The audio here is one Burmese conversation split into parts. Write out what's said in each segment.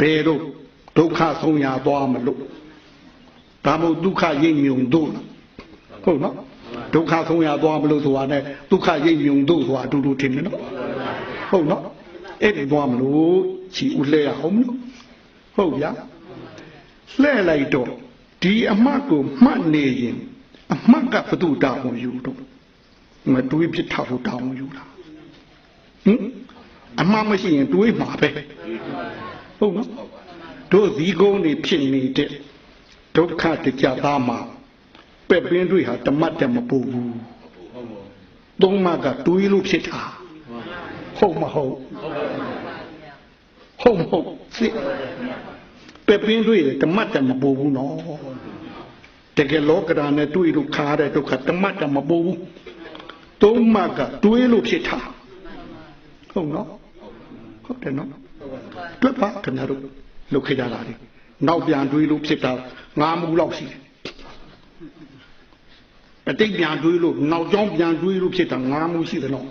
ဘယ်တော့ဒုက္ခဆုံးရသွားမလို့ဒါမို့ဒုက္ခရိပ်မြုံတို့ဟုတ်နော်ဒုက္ခဆုံးရသွားမလို့ဆိုတာနဲ့ဒုက္ခရိပ်မြုံတို့ဆိုတာအတူတူထင်တယ်နော်ဟုတ်နော်အဲ့ဒီသွားမလို့ချီဦးလဲရအောင်မလို့ဟုတ်ဗျာလှဲ့လိုက်တော့ဒီအမှတ်ကိုမှတ်နေရင်အမှတ်ကဘသူတောင်းယူတော့မတွေးဖြစ်ထားဖို့တောင်းယူတာဟင်အမှန်မရှိရင်တွေးမှာပဲ ဟုတ်နော်တို့ဒီကုန်းနေဖြစ်နေတဲ့ဒုက္ခတရားသားမှာပဲ့ပင်းတွေဟာတမတ်တမပူဘူးသုံးမကတွေးလို့ဖြစ်တာဟုတ်မဟုတ်ဟုတ်မဟုတ်စစ်ပဲ့ပင်းတွေတမတ်တမပူဘူးနော်တကယ်လောကဓာတ်နဲ့တွေးလို့ခါတဲ့ဒုက္ခတမတ်တမပူဘူးသုံးမကတွေးလို့ဖြစ်တာဟုတ်နော်ဟုတ်တယ်နော် တွက်ပါခင်ဗျားတို့လုတ်ခဲ့ကြတာလေနောက်ပြန်တွေးလို့ဖြစ်တာငါးမူလောက်ရှိတယ်အတိတ်ပြန်တွေးလို့နောက်ကြောင်းပြန်တွေးလို့ဖြစ်တာငါးမူရှိတယ်နော်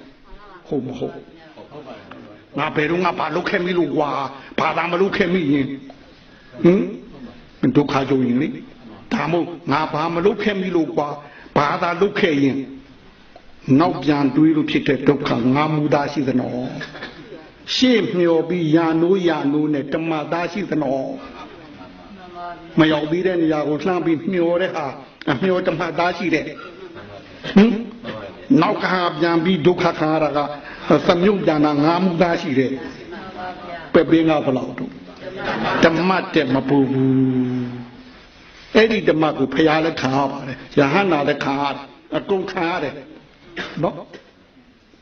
ဟုတ်မဟုတ်ငါဘယ်တော့ငါဘာလုတ်ခဲ့မိလို့ကွာဘာသာမလုတ်ခဲ့မိရင်ဟင်ဒုက္ခကြုံရင်လေဒါမို့ငါဘာမလုတ်ခဲ့မိလို့ကွာဘာသာလုတ်ခဲ့ရင်နောက်ပြန်တွေးလို့ဖြစ်တဲ့ဒုက္ခငါမူသားရှိသနော် ရှေ့မျောပြီးယာနိုးယာနိုးနဲ့တမသားရှိသနော်မရောက်ပြီးတဲ့နေရာကိုလှမ်းပြီးမျောတဲ့ဟာအမျောတမသားရှိတဲ့ဟင်နောက်ကဟာပြန်ပြီးဒုက္ခခံရတာကသမြုပ်ပြန်တာငါမူသားရှိတဲ့ပဲ့ပင်းကဘလောက်တော့ဓမ္မတက်မပူဘူးအဲ့ဒီဓမ္မကိုဖျားလည်းခံရပါတယ်ယဟန္တာလည်းခံရတယ်အကုန်ခံရတယ်နော်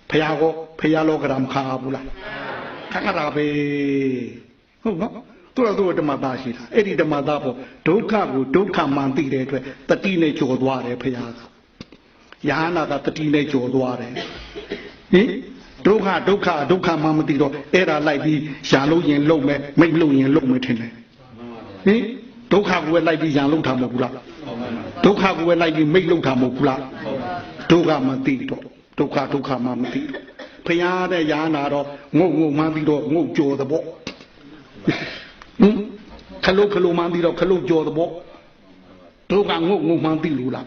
ဖះကိုဖះလောကရမခါဘူးလား ခက်ခတာပဲဟုတ်နော်သူတို့တို့ဓမ္မသားရှိတာအဲ့ဒီဓမ္မသားပေါ့ဒုက္ခကိုဒုက္ခမှန်သိတဲ့အတွက်တတိနဲ့ကြော်သွားတယ်ဖះကယဟနာကတတိနဲ့ကြော်သွားတယ်ဟင်ဒုက္ခဒုက္ခဒုက္ခမှမသိတော့အဲ့ဒါလိုက်ပြီးရှာလို့ရင်လုံမယ်မိတ်လို့ရင်လုံမယ်ထင်တယ်ဟင်ဒုက္ခကိုပဲလိုက်ပြီးရန်လုံတာမဟုတ်ဘူးလားဒုက္ခကိုပဲလိုက်ပြီးမိတ်လုံတာမဟုတ်ဘူးလားဒုက္ခမသိတော့ဒုက္ခဒုက္ခမှမသိတော့ ဖရာတဲ့ရာနာတော့ငုတ်ငုတ်မှန်းပြီးတော့ငုတ်ကြော်တဲ့ပေါ့ဟင်ခလုတ်ခလုတ်မှန်းပြီးတော့ခလုတ်ကြော်တဲ့ပေါ့ဒုက္ခငုတ်ငုတ်မှန်းသိလို့လား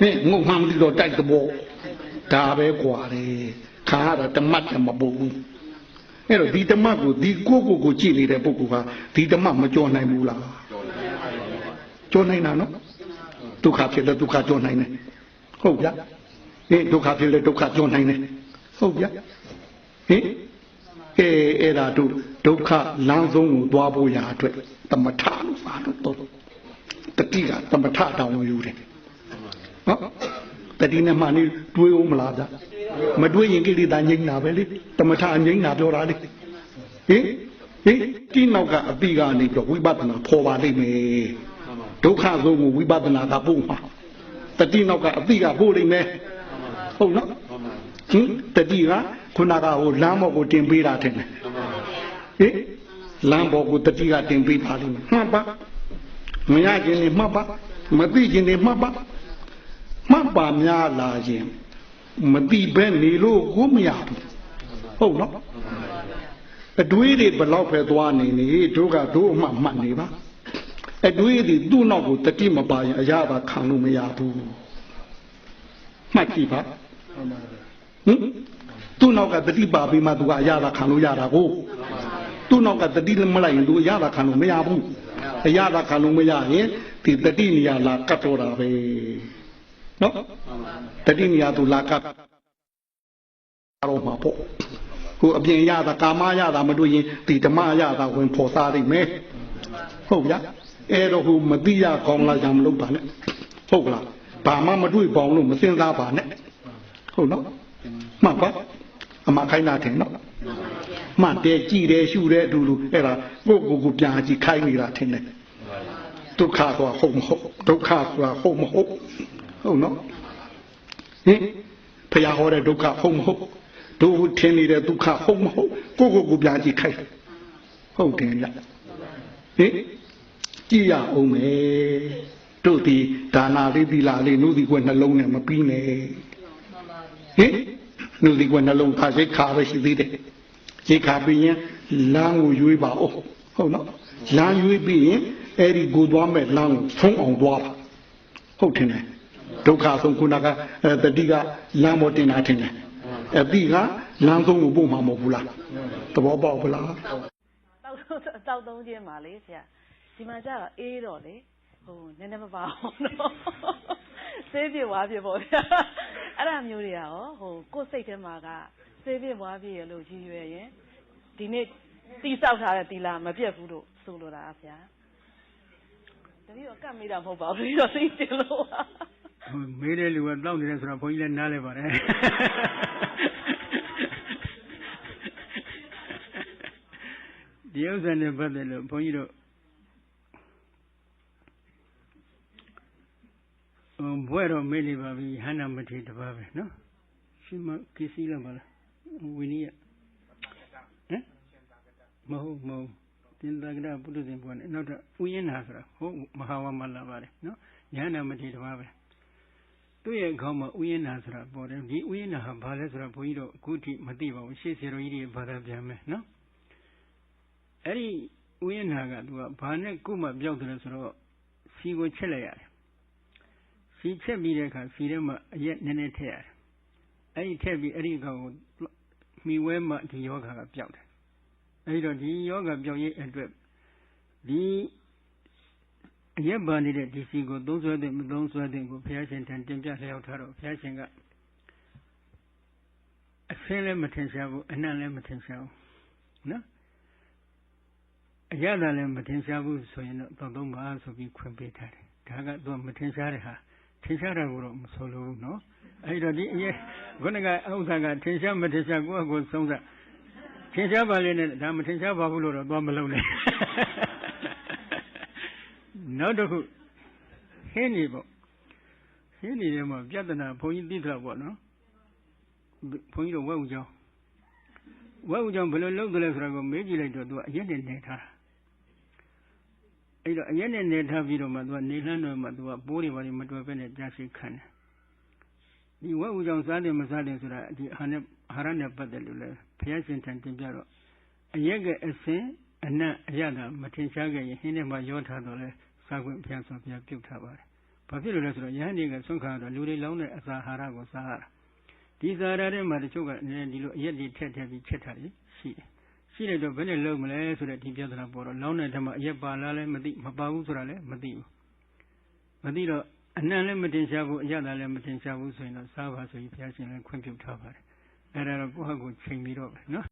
ဟင်ငုတ်မှန်းပြီးတော့တိုက်တဲ့ပေါ့ဒါပဲกว่าလေခါရတာတမတ်တမပုတ်ဘူးအဲ့တော့ဒီတမတ်ကိုဒီကိုကိုကိုကြည့်နေတဲ့ပုဂ္ဂိုလ်ဟာဒီတမတ်မကြော်နိုင်ဘူးလားကြော်နိုင်တာနော်ဒုက္ခဖြစ်တဲ့ဒုက္ခကြော်နိုင်တယ်ဟုတ်ဗျာဟင်ဒုက္ခဖြစ်လေဒုက္ခကြောနိုင်တယ် ဟုတ်ဗျာဟင်အဲအဲ့ဒါတို့ဒုက္ခလမ်းဆုံးကိုသွားဖို့ရာအတွက်တမထလို့ပါတော့တတိကတမထတောင်းယူတယ်နော်တတိနဲ့မှနေတွေးဦးမလားဗျမတွေးရင်ကိလေသာငြိမ့်တာပဲလေတမထငြိမ့်တာပြောတာလေဟင်ဟင်ဒီနောက်ကအတိကနေပြီးဝိပဿနာဖော်ပါလိမ့်မယ်ဒုက္ခဆုံးကိုဝိပဿနာကပို့မှာတတိနောက်ကအတိကပို့လိမ့်မယ်ဟုတ်နော် ဟင်တတိကခုနကဟိုလမ်းဘော်ကိုတင်ပေးတာထင်တယ်ဟင်လမ်းဘော်ကိုတတိကတင်ပေးပါလိမ့်မယ်မှတ်ပါမရခြင်းနေမှတ်ပါမသိခြင်းနေမှတ်ပါမှတ်ပါများလာခြင်းမသိဘဲနေလို့ကိုမရဘူးဟုတ်နော်အတွေးတွေဘလောက်ပဲသွားနေနေတို့ကတို့အမှမှတ်နေပါအတွေးတွေသူ့နောက်ကိုတတိမပါရင်အရာပါခံလို့မရဘူးမှတ်ကြည့်ပါ ဟင်သူ့နောက်ကတတိပါပြီးမှသူကအရာသာခံလို့ရတာကိုသူ့နောက်ကတတိမလိုက်ရင်သူအရာသာခံလို့မရဘူးအရာသာခံလို့မရရင်ဒီတတိနေရာလာကတ်တော့တာပဲနော်တတိနေရာသူလာကတ်တော့မှာပေါ့ကိုအပြင်ရတာကာမရတာမတွေ့ရင်ဒီဓမ္မရတာဝင်ဖော်စားနိုင်မယ်ဟုတ်ဗျာအဲ့တော့ဟိုမတိရကောင်းလားကြမလုပ်ပါနဲ့ဟုတ်လားဘာမှမတွေ့ပေါင်းလို့မစင်စားပါနဲ့ဟုတ်နော် မှတ်ပါအမခိုင်းတာထင်နော်မှတ်တယ်ကြည်တယ်ရှုတယ်အတူတူအဲ့ဒါကိုကိုကိုပြန်ကြည့်ခိုင်းနေတာထင်တယ်ဒုက္ခဆိုတာဟုတ်မဟုတ်ဒုက္ခဆိုတာဟုတ်မဟုတ်ဟုတ်နော်ဟင်ဖရာဟောတဲ့ဒုက္ခဟုတ်မဟုတ်တို့ထင်နေတဲ့ဒုက္ခဟုတ်မဟုတ်ကိုကိုကိုပြန်ကြည့်ခိုင်းဟုတ်တယ်ဗျဟင်ကြည့်ရအောင်မယ်တို့ဒီဒါနာလေးသီလာလေးနုသီကွယ်နှလုံးနဲ့မပြီးနဲ့ဟင် နုသီကွယ်နှလုံးခါစိတ်ခါပဲရှိသေးတယ်စိတ်ခါပြီးရင်လမ်းကိုရွေးပါဦးဟဟုတ်နော်လမ်းရွေးပြီးရင်အဲ့ဒီကိုသွားမဲ့လမ်းကိုဖုံးအောင်သွားပါဟုတ်တယ်နဲ့ဒုက္ခဆုံးခုနကအဲတတိကလမ်းပေါ်တင်တာထင်တယ်အတိကလမ်းဆုံးကိုပို့မှာမဟုတ်ဘူးလားသဘောပေါက်ပလားတောက်တောက်သုံးခြင်းပါလေဆရာဒီမှာကျတော့အေးတော့လေဟိုနည်းနည်းမပါအောင်တော့ စေးပြဝါပြပေါ့ဗျာအဲ့ဒါမျိုးတွေကရောဟိုကိုယ်စိတ်ထဲမှာကစေးပြဝါပြရလို့ရည်ရွယ်ရင်ဒီနေ့တီးဆောက်ထားတဲ့တီလာမပြတ်ဘူးလို့ဆိုလိုတာဗျာတတိယကတ်မိတာမဟုတ်ပါဘူးတတိယသိတယ်လို့ပါဟိုမေးတဲ့လူကတောက်နေတယ်ဆိုတော့ဘုန်းကြီးလည်းနားလဲပါတယ်ဒီဥစ္စာနဲ့ပတ်သက်လို့ဘုန်းကြီးတို့ဟိုဘွဲ တော့မေးနေပါပြီဟန္တာမထေတပါးပဲနော်ရှင်မကိစီလာပါလားဝိနည်းဟမ်မဟုတ်မဟုတ်တင်္တကရပုထုဇဉ်ဘုရားနဲ့နောက်တော့ဥယျာဏဆိုတာဟုတ်မဟာဝမလာပါတယ်နော်ဉာဏမထေတပါးပဲသူ့ရဲ့ခေါင်းမှာဥယျာဏဆိုတာပေါ်တယ်ဒီဥယျာဏဟာဘာလဲဆိုတော့ဘုန်းကြီးတို့အခုထိမသိပါဘူးရှေ့ဆရာတော်ကြီးတွေဘာသာပြန်မယ်နော်အဲ့ဒီဥယျာဏကသူကဘာနဲ့ကုမှပြောက်တယ်လဲဆိုတော့စီကိုချက်လိုက်ရတယ် စီချက်ပြီးတဲ့အခါစီထဲမှာအရက်နည်းနည်းထည့်ရတယ်အဲ့ဒီထည့်ပြီးအဲ့ဒီကောင်ကိုမိဝဲမှဒီယောဂါကပြောက်တယ်အဲ့ဒီတော့ဒီယောဂါပြောက်ရေးအတွက်ဒီအရက်ပါနေတဲ့ဒီစီကိုသုံးဆွဲတဲ့မသုံးဆွဲတဲ့ကိုဘုရားရှင်ထံတင်ပြလျှောက်ထားတော့ဘုရားရှင်ကအဆင်းလည်းမထင်ရှားဘူးအနံ့လည်းမထင်ရှားဘူးနော်အရသာလည်းမထင်ရှားဘူးဆိုရင်တော့သောက်သုံးပါဆိုပြီးခွင့်ပေးထားတယ်ဒါကသူကမထင်ရှားတဲ့ဟာ ထင်ရှားတာကိုတော့မဆိုလိုဘူးနော်အဲ့တော့ဒီအရက်ခုနကဥစ္စာကထင်ရှားမထင်ရှားကိုယ့်အကိုဆုံးစထင်ရှားပါလေနဲ့ဒါမထင်ရှားပါဘူးလို့တော့သွားမလုံးနဲ့နောက်တစ်ခုဟင်းနေပေါ့ဟင်းနေတယ်မှာပြဿနာဘုန်းကြီးသိတာပေါ့နော်ဘုန်းကြီးတို့ဝက်ဦးကျောင်းဝက်ဦးကျောင်းဘယ်လိုလုပ်တယ်လဲဆိုတော့မေးကြည့်လိုက်တော့သူကအရက်နဲ့နေထား အဲ့တော့အရက်နဲ့နေထားပြီးတော့မှသူကနေလှမ်းတော့မှသူကပိုးတွေဘာတွေမတွေ့ဘဲနဲ့ကြာရှိခံတယ်ဒီဝက်ဦးကျောင်းစားတယ်မစားတယ်ဆိုတာဒီအာနဲ့အာရနဲ့ပတ်သက်လို့လဲဘုရားရှင်ထံတင်ပြတော့အရက်ကအစင်အနတ်အရသာမထင်ရှားခဲ့ရင်ဟင်းထဲမှာရောထားတော့လဲစားခွင့်ဘုရားဆိုဘုရားပြုတ်ထားပါတယ်။ဘာဖြစ်လို့လဲဆိုတော့ယဟန်တွေကဆွန့်ခါတော့လူတွေလောင်းတဲ့အစာဟာရကိုစားရတာ။ဒီစာရထဲမှာတချို့ကဒီလိုအရက်တွေထက်ထက်ပြီးချက်ထားတယ်ရှိတယ်။ ရှိတယ်တော့ဘယ်နဲ့လုံးမလဲဆိုတဲ့ဒီပြဿနာပေါ်တော့လောင်းတဲ့ထက်မှာအရက်ပါလားလည်းမသိမပါဘူးဆိုတာလည်းမသိဘူး။မသိတော့အနံလည်းမတင်ရှားဘူးအရသာလည်းမတင်ရှားဘူးဆိုရင်တော့စားပါဆိုပြီးဘုရားရှင်လည်းခွင့်ပြုထားပါတယ်။အဲ့ဒါတော့ကိုယ့်ဟာကိုယ်ချိန်ပြီးတော့ပဲနော်